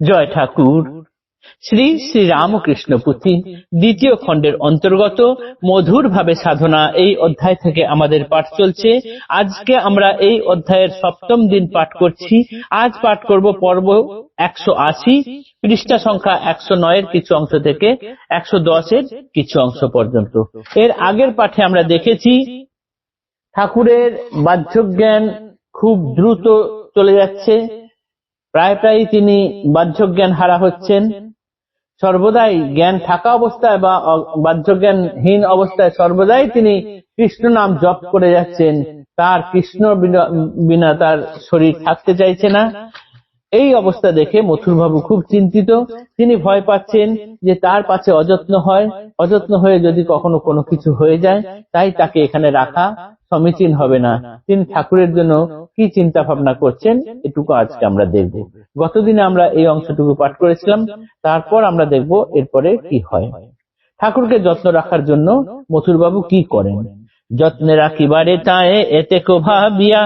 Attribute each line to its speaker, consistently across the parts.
Speaker 1: জয় ঠাকুর। শ্রী শ্রী রামকৃষ্ণ পুঁথি দ্বিতীয় খণ্ডের অন্তর্গত মধুর ভাবে সাধনা এই অধ্যায় থেকে আমাদের পাঠ চলছে। আজকে আমরা এই অধ্যায়ের সপ্তম দিন পাঠ করছি। আজ পাঠ করব পর্ব একশো আশি, পৃষ্ঠা সংখ্যা একশো নয়ের কিছু অংশ থেকে একশো দশের কিছু অংশ পর্যন্ত। এর আগের পাঠে আমরা দেখেছি, ঠাকুরের বাহ্যজ্ঞান খুব দ্রুত চলে যাচ্ছে। প্রায় প্রায় তিনি বাহ্যজ্ঞান হারা হচ্ছেন। সর্বদাই জ্ঞান থাকা অবস্থায় বা বাহ্যজ্ঞানহীন অবস্থায় সর্বদাই তিনি কৃষ্ণ নাম জপ করে যাচ্ছেন। তার কৃষ্ণ বিনা তার শরীর থাকতে চাইছে না। এই অবস্থা দেখে মথুরবাবু খুব চিন্তিত। তিনি ভয় পাচ্ছেন যে তার পাশে অযত্ন হয়। অযত্ন হয়ে যদি কখনো কোনো কিছু হয়ে যায়, তাই তাকে এখানে রাখা সমীচীন হবে না। তিনি ঠাকুরের জন্য কি চিন্তা ভাবনা করছেন, এটুকু আজকে আমরা দেখব। গতদিনে আমরা এই অংশটুকু পাঠ করেছিলাম, তারপর আমরা দেখব এরপরে কি হয়। ঠাকুরকে যত্ন রাখার জন্য মথুরবাবু কি করেন? যত্নে রাখিবারে তায়ে এতে কো ভাবিয়া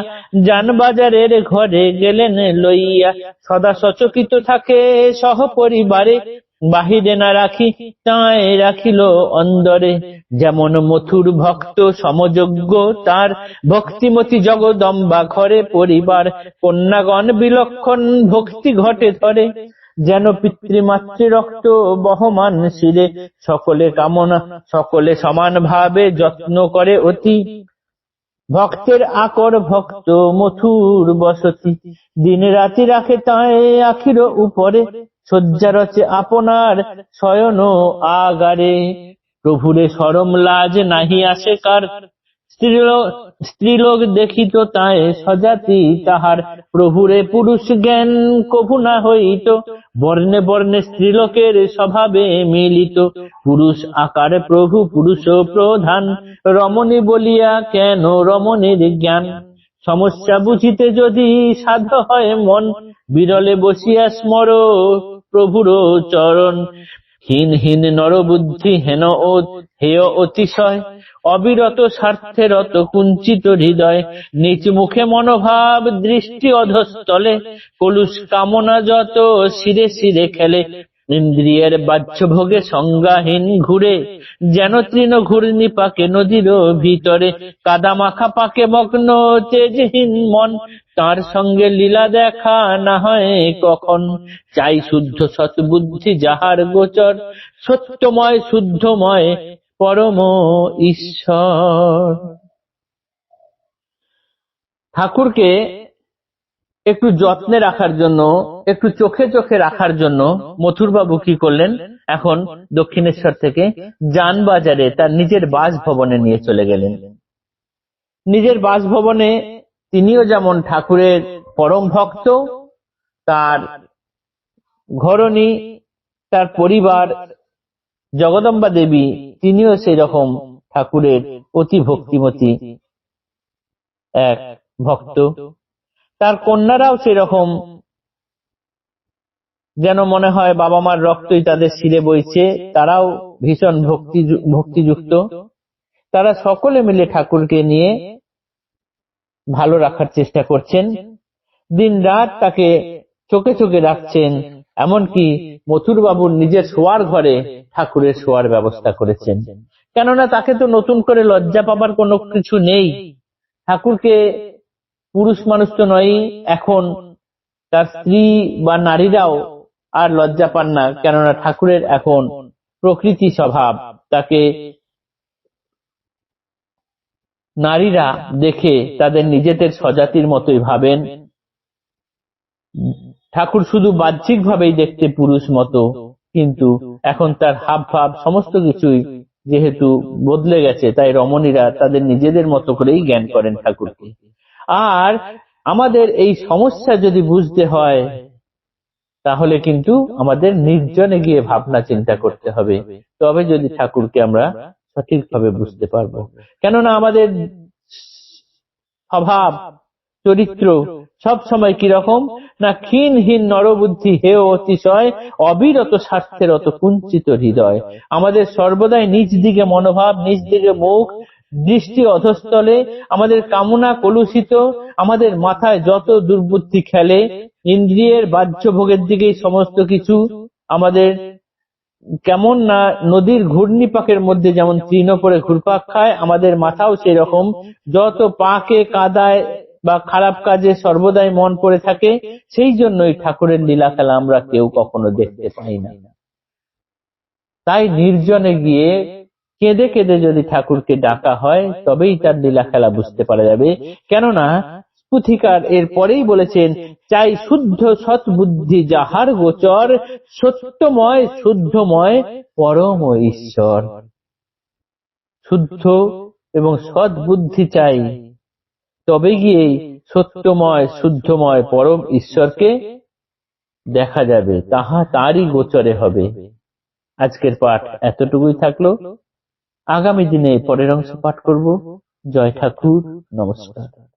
Speaker 1: যান বাজারের ঘরে গেলেন লইয়া, সদা সচকিত থাকে সহ পরিবারে বাহিরে না রাখি তাই রাখিল অন্দরে। যেমন মথুর ভক্ত সমযোগ্য, তার ভক্তিমতি জগদম্বা ঘরে পরিবার। কন্যাগণ বিলক্ষণ ভক্তি ঘটে ধরে, যেন পিতৃমাতৃ রক্ত বহমান শিরে। সকলে কামনা, সকলে সমান ভাবে যত্ন করে অতি। ভক্তের আকর ভক্ত মথুর বসতি। দিন রাতি রাখে তাই আখির উপরে। শয্যা রচে আপনার শয়ন আগারে। প্রভুরে সরম লাজ নাহি আসে কার। স্ত্রীলোক দেখিত তাই সজাতি তাহার। প্রভুরে পুরুষ জ্ঞান কভু না হইত। বর্ণে বর্ণে স্ত্রীলোকের স্বভাবে মিলিত। পুরুষ আকারে প্রভু, পুরুষ প্রধান। রমণী বলিয়া কেন রমণীর জ্ঞান? সমস্যা বুঝিতে যদি সাধ হয় মন, বিরলে বসিয়া স্মর প্রভুর চরণ। হীন হীন নরবুদ্ধি হেন ও হেয় অতিশয়। অবিরত স্বার্থেরত কুঞ্চিত হৃদয় নিচ মুখে মনোভাব দৃষ্টি অধস্তলে, কলুষ কামনা যত শিরে শিরে খেলে, ইন্দ্রিয়ের বাহ্য ভোগে সংজ্ঞাহীন ঘুরে, যেন তৃণ ঘূর্ণি পাকে নদীর ভিতরে, কাদা মাখা পাকে মগ্ন তেজহীন মন তার সঙ্গে লীলা দেখা না হয় কখন? চাই শুদ্ধ সৎবুদ্ধি যাহার গোচর, সত্যময় শুদ্ধময় পরম ঈশ্বর। ঠাকুরকে একটু যত্নে রাখার জন্য, একটু চোখে চোখে রাখার জন্য মথুরবাবু কি করলেন? এখন দক্ষিণেশ্বর থেকে যানবাজারে তার নিজের বাসভবনে নিয়ে চলে গেলেন। নিজের বাসভবনে তিনিও যেমন ঠাকুরের পরম ভক্ত, তার ঘরণী, তার পরিবার, জগদম্বা দেবী, তিনিও সেই রকম ঠাকুরের অতি ভক্তিমতী এক ভক্ত। তার কন্যারাও সেরকম যেন মনে হয় বাবা মার রক্তই তাদের শিরে বইছে, তারাও ভীষণ ভক্তি ভক্তিযুক্ত। তারা সকলে মিলে ঠাকুরকে নিয়ে ভালো রাখার চেষ্টা করছেন। দিন রাত তাকে চোখে চোখে রাখছেন, এমনকি মথুর বাবুর নিজের শোয়ার ঘরে ঠাকুরের শোয়ার ব্যবস্থা করেছেন। কেননা তাকে তো নতুন করে লজ্জা পাবার কোনো কিছু নেই। ঠাকুরকে পুরুষ মানুষ তো নয় এখন তার স্ত্রী বা নারীরাও আর লজ্জা পান না, কেননা ঠাকুরের এখন প্রকৃতি স্বভাব। তাকে নারীরা দেখে তাদের নিজেদের স্বজাতির মতোই ভাবেন। ঠাকুর শুধু বাহ্যিক ভাবেই দেখতে পুরুষ মতো, কিন্তু এখন তার হাব ভাব সমস্ত কিছুই যেহেতু বদলে গেছে, তাই রমণীরা তাদের নিজেদের মতো করেই জ্ঞান করেন ঠাকুরকে। আর আমাদের এই সমস্যা যদি বুঝতে হয়, তাহলে কিন্তু আমাদের নির্জনে গিয়ে ভাবনা চিন্তা করতে হবে। তবে যদি ঠাকুরকে আমরা সঠিকভাবে বুঝতে পারব। কেননা আমাদের স্বভাব, চরিত্র, সব সময় কীরকম না ক্ষীণহীন নরবুদ্ধি, হে অতিশয় অবিরত স্বার্থের অত কুঞ্চিত হৃদয়। আমাদের সর্বদাই নিজ দিকে মনোভাব, নিজ দিকে মুখ, দৃষ্টি অধস্তলে, আমাদের কামনা কলুষিত, আমাদের মাথায় যত দুর্বুদ্ধি খেলে, ইন্দ্রিয়ের বাহ্য ভোগের দিকেই সমস্ত কিছু আমাদের কেমন না নদীর ঘূর্ণিপাকের মধ্যে যেমন তৃণ পরে ঘুরপাক খায়, আমাদের মাথাও সেই রকম যত পাকে কাদায় বা খারাপ কাজে সর্বদাই মন পড়ে থাকে, সেই জন্যই ঠাকুরের লীলা খেলা আমরা কেউ কখনো দেখতে পাই না। তাই নির্জনে গিয়ে কেঁদে কেঁদে যদি ঠাকুরকে ডাকা হয়, তবেই তার লীলা খেলা বুঝতে পারা যাবে। কেননা পুথিকার এর পরেই বলেছেন, চাই শুদ্ধ সৎ বুদ্ধি যাহার গোচর, সত্যময় শুদ্ধময় পরম ঈশ্বর। শুদ্ধ এবং সৎ বুদ্ধি চাই। তবে গিয়ে সত্যময়, শুদ্ধময়, পরম ঈশ্বরকে দেখা যাবে, তাহা তারই গোচরে হবে। আজকের পাঠ এতটুকুই থাকল। আগামী দিনে পরের অংশ পাঠ করব। জয় ঠাকুর, নমস্কার।